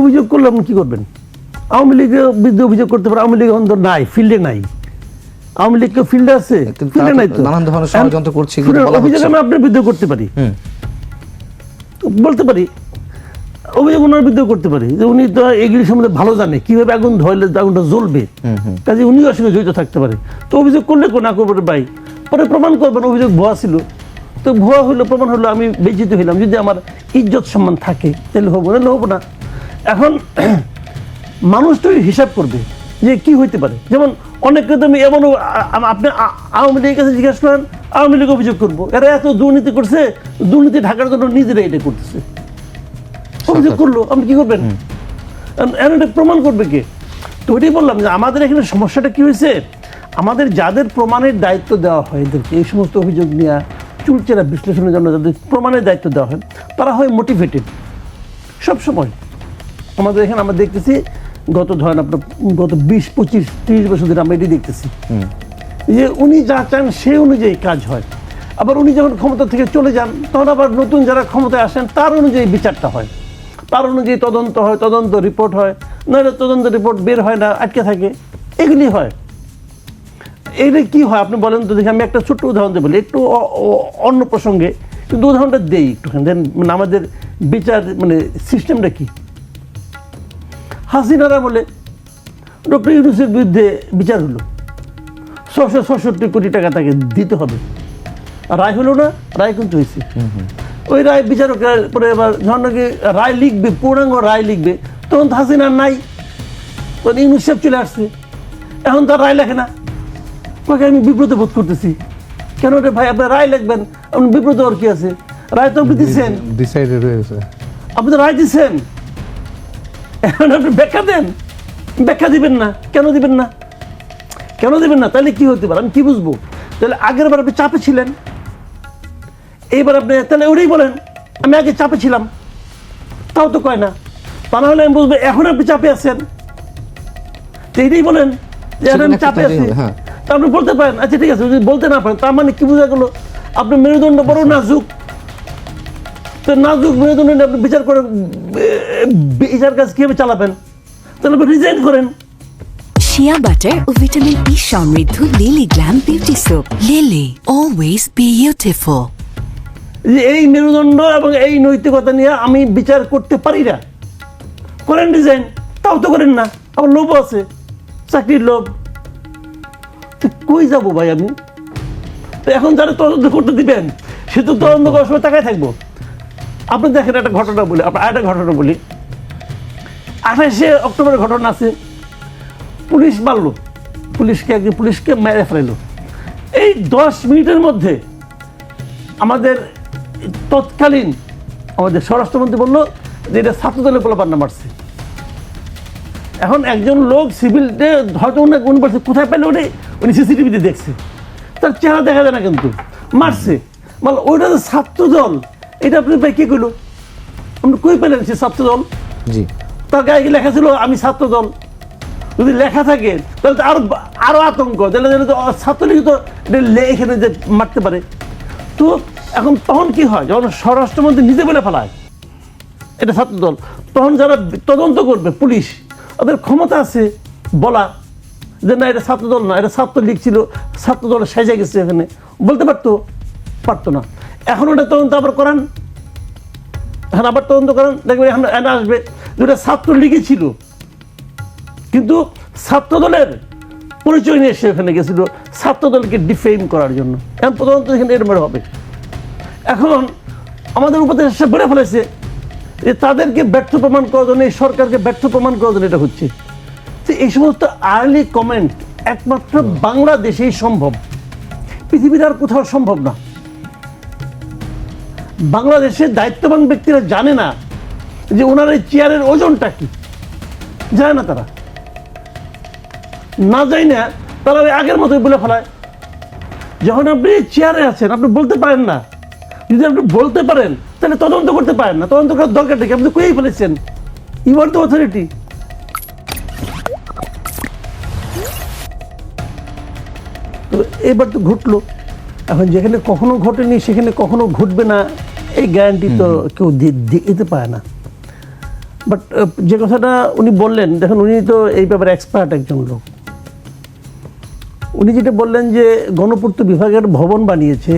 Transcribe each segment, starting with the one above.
অভিযোগ করলে আপনি কি করবেন? আওয়ামী লীগের বিরুদ্ধে অভিযোগ করতে পারে আওয়ামী লীগ অন্তর নাই ফিল্ডে নাই। আওয়ামী লীগ কেউ ফিল্ডে আছে? ফিল্ডে নাই তো। নানান ধরনের ষড়যন্ত্র করছে অভিযোগ আমি আপনার বিরুদ্ধে করতে পারি। বলতে পারি অভিযোগ ওনার বিরুদ্ধে করতে পারি যে উনি তো এগুলি সম্বন্ধে ভালো জানে কীভাবে আগুন ধরলে আগুনটা জ্বলবে। কাজে উনিও আসলে জড়িত থাকতে পারে। তো অভিযোগ করলে কোন না করবে ভাই? পরে প্রমাণ করবেন অভিযোগ ভুয়া ছিল। তো ভুয়া হলো প্রমাণ হলো আমি বেজিত হইলাম। যদি আমার ইজ্জত সম্মান থাকে তাহলে হব না হব না। এখন মানুষ তো হিসাব করবে যে কি হইতে পারে। যেমন অনেককে তো আমি এমন আপনি আওয়ামী লীগের কাছে জিজ্ঞাসা করেন আওয়ামী লীগ অভিযোগ করব। এরা এত দুর্নীতি করছে দুর্নীতি ঢাকার জন্য নিজেরা এটা করতেছে। অভিযোগ করল আপনি কি করবেন? এখন এটা প্রমাণ করবে কে? তো ওইটাই বললাম যে আমাদের এখানে সমস্যাটা কি হয়েছে? আমাদের যাদের প্রমাণের দায়িত্ব দেওয়া হয় এদেরকে এই সমস্ত অভিযোগ নেওয়া চুলচেরা বিশ্লেষণের জন্য যাদের প্রমাণের দায়িত্ব দেওয়া হয় তারা হয় মোটিভেটেড সব সময় আমাদের এখানে আমরা দেখতেছি গত ধরেন আপনার গত বিশ পঁচিশ তিরিশ বছর ধরে আমরা এটি দেখতেছি। যে উনি যা চান সে অনুযায়ী কাজ হয়। আবার উনি যখন ক্ষমতা থেকে চলে যান তখন আবার নতুন যারা ক্ষমতায় আসেন তার অনুযায়ী বিচারটা হয়। তার অনুযায়ী তদন্ত হয় তদন্ত রিপোর্ট হয়। নইলে তদন্ত রিপোর্ট বের হয় না আটকে থাকে। এগুলি হয়। এইটা কি হয়? আপনি বলেন তো দেখি আমি একটা ছোট্ট উদাহরণ দিয়ে বলি। একটু অন্য প্রসঙ্গে। কিন্তু উদাহরণটা দেই একটুখানি। দেন মানে আমাদের বিচার মানে সিস্টেমটা কি? হাসিনারা বলে ডক্টর ইউনুসের বিরুদ্ধে বিচার হলো। ছশো ছষট্টি কোটি টাকা তাকে দিতে হবে। রায় হলো না রায় কিন্তু হয়েছে। ওই রায় বিচারকের পরে এবার যখন নাকি রায় লিখবে পূর্ণাঙ্গ রায় লিখবে তখন তো হাসিনা নাই। তখন ইউনুস সাহেব চলে আসছে। এখন তার রায় লেখে না। ওকে আমি বিব্রত বোধ করতেছি। কেন রে ভাই আপনার রায় লিখবেন আপনি বিব্রত আর কি আছে? রায় তো আপনি দিচ্ছেন ডিসাইডেড হয়েছে আপনি তো রায় দিচ্ছেন এখন আপনি ব্যাখ্যা দেন। ব্যাখ্যা দিবেন না। কেন দিবেন না? কেন দিবেন না? তাহলে কি হতে পারে? আমি কি বুঝব? তাহলে আগের বার আপনি চাপে ছিলেন। এইবার আপনি তাহলে ওটাই বলেন আমি আগে চাপে ছিলাম। তাও তো কয় না। তা না হলে আমি বুঝব এখন আপনি চাপে আছেন। তো এইটাই বলেন যে এখন আমি চাপে আছি। হ্যাঁ। তা আপনি বলতে পারেন। আচ্ছা ঠিক আছে যদি বলতে না পারেন তার মানে কি বোঝা গেল? আপনি মেরুদণ্ড বড় নাজুক। তো নাজুক মেরুদণ্ড আপনি বিচার করে বিচার কাজ কীভাবে চালাবেন? তাহলে আপনি রিজাইন করেন। শিয়া বাটার ও ভিটামিন ই সমৃদ্ধ Lily glam beauty soap Lily always beautiful এই মেরুদণ্ড এবং এই নৈতিকতা নিয়ে আমি বিচার করতে পারি না। করেন ডিজাইন তাও তো করেন না। আমার লোভ আছে চাকরির লোভ। তো কই যাব ভাই আমি? তো এখন যারা তদন্ত করতে দিবেন সে তো তদন্ত করার সময় তাকায় থাকব। আপনি দেখেন একটা ঘটনা বলি, আপনার একটা ঘটনা বলি। আঠাশে অক্টোবরের ঘটনা আছে। পুলিশ মারলো। পুলিশকে একজন পুলিশকে মেরে ফেলাইলো। এই দশ মিনিটের মধ্যে আমাদের তৎকালীন আমাদের স্বরাষ্ট্রমন্ত্রী বলল যে এটা ছাত্রদলের পোলাপান্না মারছে। এখন একজন লোক সিভিলতে হয়তো উনি উনি বলছে, কোথায় পেলে উনি উনি সিসিটিভিতে দেখছে। তার চেহারা দেখা যায় না কিন্তু। মারছে। মানে ওইটা যে ছাত্রদল এটা আপনি ভাই কে কইলো? আপনি কই পেলেন সে ছাত্রদল? জি। তার গায়ে কি লেখা ছিল আমি ছাত্রদল যদি লেখা থাকে তাহলে তো আরও আরও আতঙ্ক। তাহলে ছাত্রলীগ তো এখানে যে মারতে পারে। তো এখন তখন কি হয়? যখন স্বরাষ্ট্রমন্ত্রী নিজে বলে ফেলায় এটা ছাত্রদল তখন যারা তদন্ত করবে পুলিশ ওদের ক্ষমতা আছে বলা যে না এটা ছাত্রদল না এটা ছাত্রলীগ ছিল ছাত্রদল সেজে গেছে এখানে। বলতে পারতো? পারতো না। এখন ওটা তদন্ত আবার করান। এখন আবার তদন্ত করান। দেখবেন এখন এনে আসবে। যেটা ছাত্রলীগই ছিল কিন্তু ছাত্রদলের পরিচয় নিয়ে সে ওখানে গেছিল ছাত্রদলকে ডিফেম করার জন্য। এখন তদন্ত এখানে এরম হবে। এখন আমাদের উপদেষ্টা বেড়ে ফেলেছে যে তাদেরকে ব্যর্থ প্রমাণ করার জন্য, এই সরকারকে ব্যর্থ প্রমাণ করার জন্য এটা হচ্ছে। তো এই সমস্ত আর্লি কমেন্ট একমাত্র বাংলাদেশেই সম্ভব। পৃথিবীর আর কোথাও সম্ভব না। বাংলাদেশের দায়িত্ববান ব্যক্তিরা জানে না যে ওনার এই চেয়ারের ওজনটা কি। জানে না তারা। না যাই না, তারা ওই আগের মতোই বলে ফেলায়। যখন আপনি চেয়ারে আছেন, আপনি বলতে পারেন না। যদি আপনি বলতে পারেন, তাহলে তদন্ত করতে পারেন না। তদন্ত করার দরকারটা কি আপনি কয়েই ফেলেছেন। You the authority. তো এবার তো ঘটলো। এখন যেখানে কখনো ঘটেনি, সেখানে কখনো ঘটবে না। এই গ্যারান্টি তো কেউ দিতে পারে না। বাট যে কথাটা উনি বললেন দেখুন উনি তো এই ব্যাপারে এক্সপার্ট একজন লোক। উনি যেটা বললেন যে গণপূর্ত বিভাগের ভবন বানিয়েছে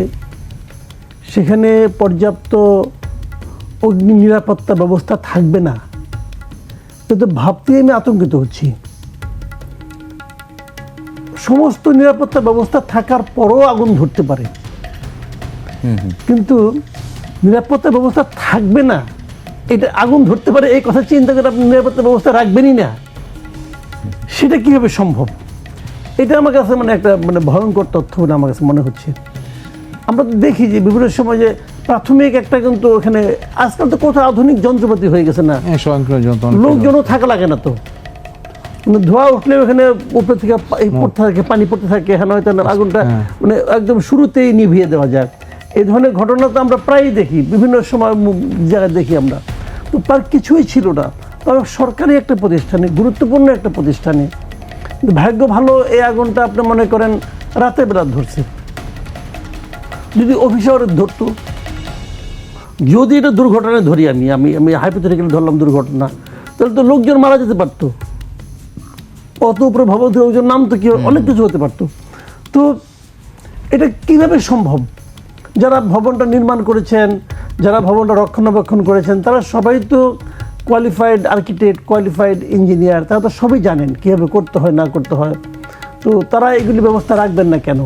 সেখানে পর্যাপ্ত অগ্নি নিরাপত্তা ব্যবস্থা থাকবে না। কিন্তু ভাবতেই আমি আতঙ্কিত হচ্ছি। সমস্ত নিরাপত্তা ব্যবস্থা থাকার পরও আগুন ধরতে পারে। কিন্তু নিরাপত্তা ব্যবস্থা থাকবে না। এটা আগুন ধরতে পারে এই কথা চিন্তা করে আপনি নিরাপত্তা ব্যবস্থা রাখবেনই না। সেটা কীভাবে সম্ভব? এটা আমার কাছে মানে একটা মানে ভয়ঙ্কর তথ্য বলে আমার কাছে মনে হচ্ছে। আমরা তো দেখি যে বিভিন্ন সময় যে প্রাথমিক একটা কিন্তু ওখানে আজকাল তো কোথাও আধুনিক যন্ত্রপাতি হয়ে গেছে না। হ্যাঁ লোকজনও থাকা লাগে না তো। মানে ধোঁয়া উঠলে ওখানে উপরে থেকে পড়তে থাকে পানি পড়তে থাকে হ্যাঁ হয়তো আগুনটা হ্যাঁ। মানে একদম শুরুতেই নিভিয়ে দেওয়া যায় এই ধরনের ঘটনা তো আমরা প্রায়ই দেখি বিভিন্ন সময় জায়গায় দেখি আমরা। তো তার কিছুই ছিল না। তবে সরকারি একটা প্রতিষ্ঠানে গুরুত্বপূর্ণ একটা প্রতিষ্ঠানে। ভাগ্য ভালো এই আগুনটা আপনি মনে করেন রাতের বেলা ধরছে। যদি অফিসার ধরতো যদি এটা দুর্ঘটনায় ধরি আমি আমি আমি হাইপোথেটিক্যাল ধরলাম দুর্ঘটনা তাহলে তো লোকজন মারা যেতে পারতো। অত উপরে ভবন লোকজন নাম তো কি অনেক কিছু হতে পারতো। তো এটা কীভাবে সম্ভব? যারা ভবনটা নির্মাণ করেছেন, যারা ভবনটা রক্ষণাবেক্ষণ করেছেন, তারা সবাই তো কোয়ালিফাইড আর্কিটেক্ট কোয়ালিফাইড ইঞ্জিনিয়ার তারা তো সবই জানেন কীভাবে করতে হয়, না করতে হয়। তো তারা এগুলি ব্যবস্থা রাখবেন না কেন?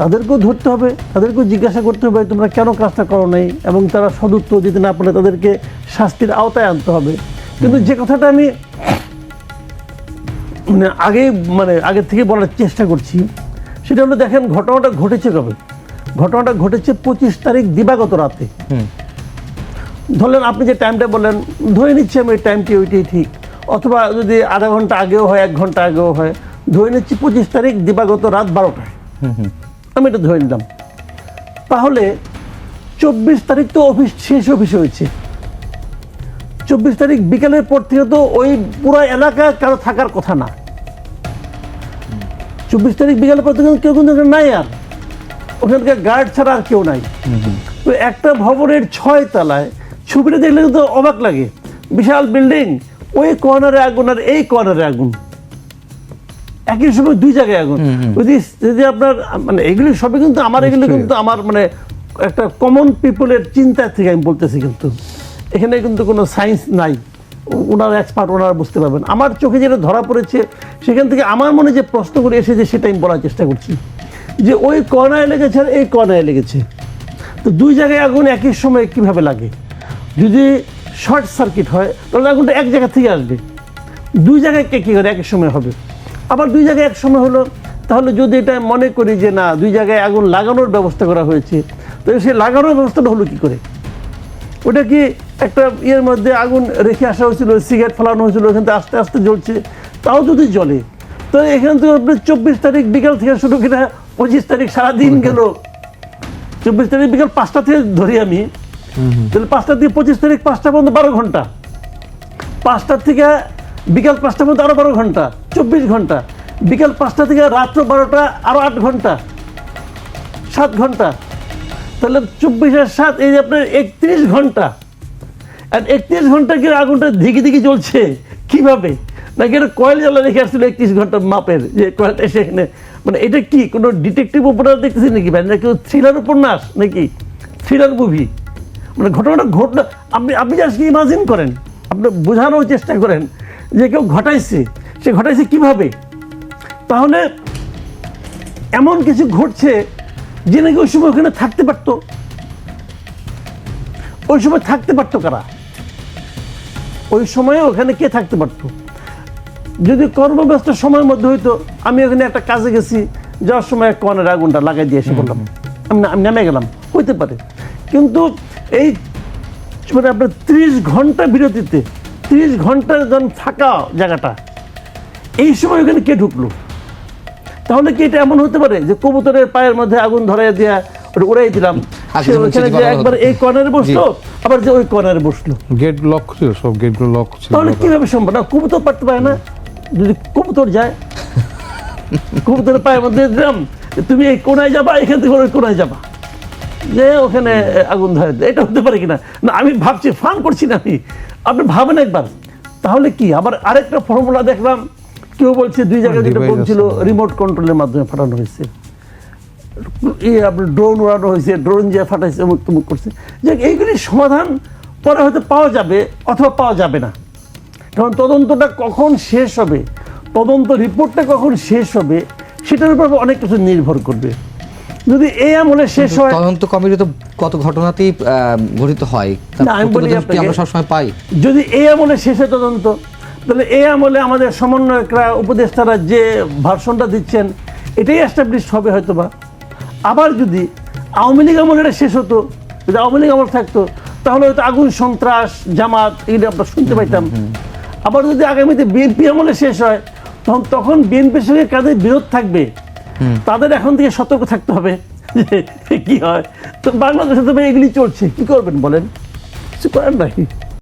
তাদেরকেও ধরতে হবে, তাদেরকেও জিজ্ঞাসা করতে হবে, তোমরা কেন কাজটা করো নাই? এবং তারা সদুত্তর দিতে না পারলে তাদেরকে শাস্তির আওতায় আনতে হবে। কিন্তু যে কথাটা আমি মানে আগে মানে আগে থেকে বলার চেষ্টা করছি, সেটা হলো দেখেন, ঘটনাটা ঘটেছে কবে? ঘটনাটা ঘটেছে পঁচিশ তারিখ দিবাগত রাতে। ধরলেন আপনি যে টাইমটা বললেন ধরে নিচ্ছি আমি ওই টাইমটি ওইটাই ঠিক। অথবা যদি আধা ঘণ্টা আগেও হয় এক ঘণ্টা আগেও হয় ধরে নিচ্ছি পঁচিশ তারিখ দিবাগত রাত বারোটায়। আমি এটা ধরে নিলাম। তাহলে চব্বিশ তারিখ তো অফিস শেষ অফিস হয়েছে। চব্বিশ তারিখ বিকেলের পর থেকে তো ওই পুরো এলাকায় কারও থাকার কথা না। চব্বিশ তারিখ বিকেলের পর থেকে কেউ কিন্তু নাই আর। ওখানকার গার্ড ছাড়া আর কেউ নাই। তো একটা ভবনের ছয় তলায় ছবিটা দেখলে কিন্তু অবাক লাগে। বিশাল বিল্ডিং ওই কর্নারে আগুন আর এই কর্নারে আগুন। একই সময় দুই জায়গায় আগুন। যদি যদি আপনার মানে এগুলি সবই কিন্তু আমার এগুলি। কিন্তু আমার মানে একটা কমন পিপলের চিন্তা থেকে আমি বলতেছি কিন্তু। এখানে কিন্তু কোনো সায়েন্স নাই। ওনার এক্সপার্ট ওনারা বুঝতে পারবেন। আমার চোখে যেটা ধরা পড়েছে সেখান থেকে আমার মনে যে প্রশ্নগুলো এসেছে সেটা আমি বলার চেষ্টা করছি। যে ওই কর্নায় লেগেছে আর এই কর্নায় লেগেছে। তো দুই জায়গায় আগুন একই সময় কীভাবে লাগে? যদি শর্ট সার্কিট হয়, তাহলে আগুনটা এক জায়গা থেকে আসবে। দুই জায়গায় কে কী করে একই সময় হবে? আবার দুই জায়গায় এক সময় হলো, তাহলে যদি এটা মনে করি যে না, দুই জায়গায় আগুন লাগানোর ব্যবস্থা করা হয়েছে, তো সেই লাগানোর ব্যবস্থাটা হলো কি করে? ওটা কি একটা ইয়ের মধ্যে আগুন রেখে আসা হয়েছিল, সিগারেট ফেলানো হয়েছিল, ওখান থেকে আস্তে আস্তে জ্বলছে, তাও যদি জ্বলে তো এখান থেকে আপনার চব্বিশ তারিখ বিকাল থেকে শুরু করে পঁচিশ তারিখ সারাদিন গেল। চব্বিশ তারিখ বিকাল পাঁচটা থেকে ধরি আমি। তাহলে পাঁচটা থেকে পঁচিশ তারিখ পাঁচটা পর্যন্ত বারো ঘণ্টা। পাঁচটা থেকে বিকাল পাঁচটা পর্যন্ত আরও বারো ঘণ্টা চব্বিশ ঘণ্টা। বিকাল পাঁচটা থেকে রাত্র বারোটা আরও আট ঘণ্টা সাত ঘণ্টা। তাহলে চব্বিশ আর সাত এই যে আপনার একত্রিশ ঘণ্টা। আর একত্রিশ ঘণ্টা কি আগুনটা ধিকি ধিকি চলছে কীভাবে? নাকি এটা কয়েল জ্বালা রেখে আসছিল একত্রিশ ঘণ্টা মাপের? যে কয়েলটা সেখানে মানে এটা কি, কোনো ডিটেকটিভ উপন্যাস দেখতেছি নাকি? ভাই নাকি থ্রিলার উপন্যাস নাকি? থ্রিলার মুভি মানে ঘটনাটা ঘটনা, আপনি আপনি আজকে ইমাজিন করেন? আপনি বোঝানোর চেষ্টা করেন যে কেউ ঘটাইছে, সে ঘটাইছে কীভাবে? তাহলে এমন কিছু ঘটছে যে নাকি ওই সময় ওখানে থাকতে পারতো। ওই সময় থাকতে পারতো কারা? ওই সময়ে ওখানে কে থাকতে পারতো? যদি কর্মব্যস্ত সময়ের মধ্যে হইতো আমি ওখানে একটা কাজে গেছি যাওয়ার সময় কনের আগুনটা লাগাই দিয়ে এসে বললাম আমি আমি নেমে গেলাম হইতে পারে। কিন্তু এই মানে আপনার ত্রিশ ঘণ্টা বিরতিতে ত্রিশ ঘণ্টার যখন ফাঁকা জায়গাটা এই সময় ওখানে কে ঢুকলো? তাহলে কি এটা এমন হতে পারে যে কবুতরের পায়ের মধ্যে আগুন ধরাই দিয়া ওটা উড়াই দিলাম? ওখানে যে একবার এই কর্নারে বসল আবার যে ওই কর্নারে বসল। গেট লক ছিল সব গেটগুলো লক ছিল। তাহলে কীভাবে সম্ভব? না কবুতর পারতে পারে না। যদি কবুতর যায়। কবুতরের পায়ের মধ্যে দিলাম তুমি এই কোনায় যাবা এখান থেকে ওই কোনায় যাবা। যে ওখানে আগুন ধরে। এটা হতে পারে কিনা? না আমি ভাবছি ফান করছি না আমি। আপনি ভাবেন একবার। তাহলে কি? আবার আরেকটা ফর্মুলা দেখলাম। কেউ বলছে দুই জায়গায় যেটা বলছিল রিমোট কন্ট্রোলের মাধ্যমে ফাটানো হয়েছে। ইয়ে আপনার ড্রোন উড়ানো হয়েছে ড্রোন যে ফাটাইছে অমুক তমুক করছে। যে এইগুলির সমাধান পরে হয়তো পাওয়া যাবে অথবা পাওয়া যাবে না। কারণ তদন্তটা কখন শেষ হবে? তদন্ত রিপোর্টটা কখন শেষ হবে? সেটার উপর অনেক কিছু নির্ভর করবে। যদি এই আমলে শেষ হয় তদন্ত কমিটি তো কত ঘটনাতেই ঘটিত হয়। আমরা সবসময় পাই? যদি এই আমলে শেষে তদন্ত তাহলে এই আমলে আমাদের সমন্বয়করা উপদেষ্টারা যে ভার্সনটা দিচ্ছেন এটাই এস্টাবলিশ হবে হয়তো বা আবার যদি আওয়ামী লীগ আমলে এটা শেষ হতো যদি আওয়ামী লীগ আমল থাকতো তাহলে হয়তো আগুন সন্ত্রাস জামাত এগুলো আমরা শুনতে পাইতাম। আবার যদি আগামীতে বিএনপি আমলে শেষ হয় তখন তখন বিএনপির সঙ্গে কাদের বিরোধ থাকবে? তাদের এখন থেকে সতর্ক থাকতে হবে কি হয়। তো বাংলাদেশে তো এগুলি চলছে। কি করবেন বলেন? কিছু করেন নাকি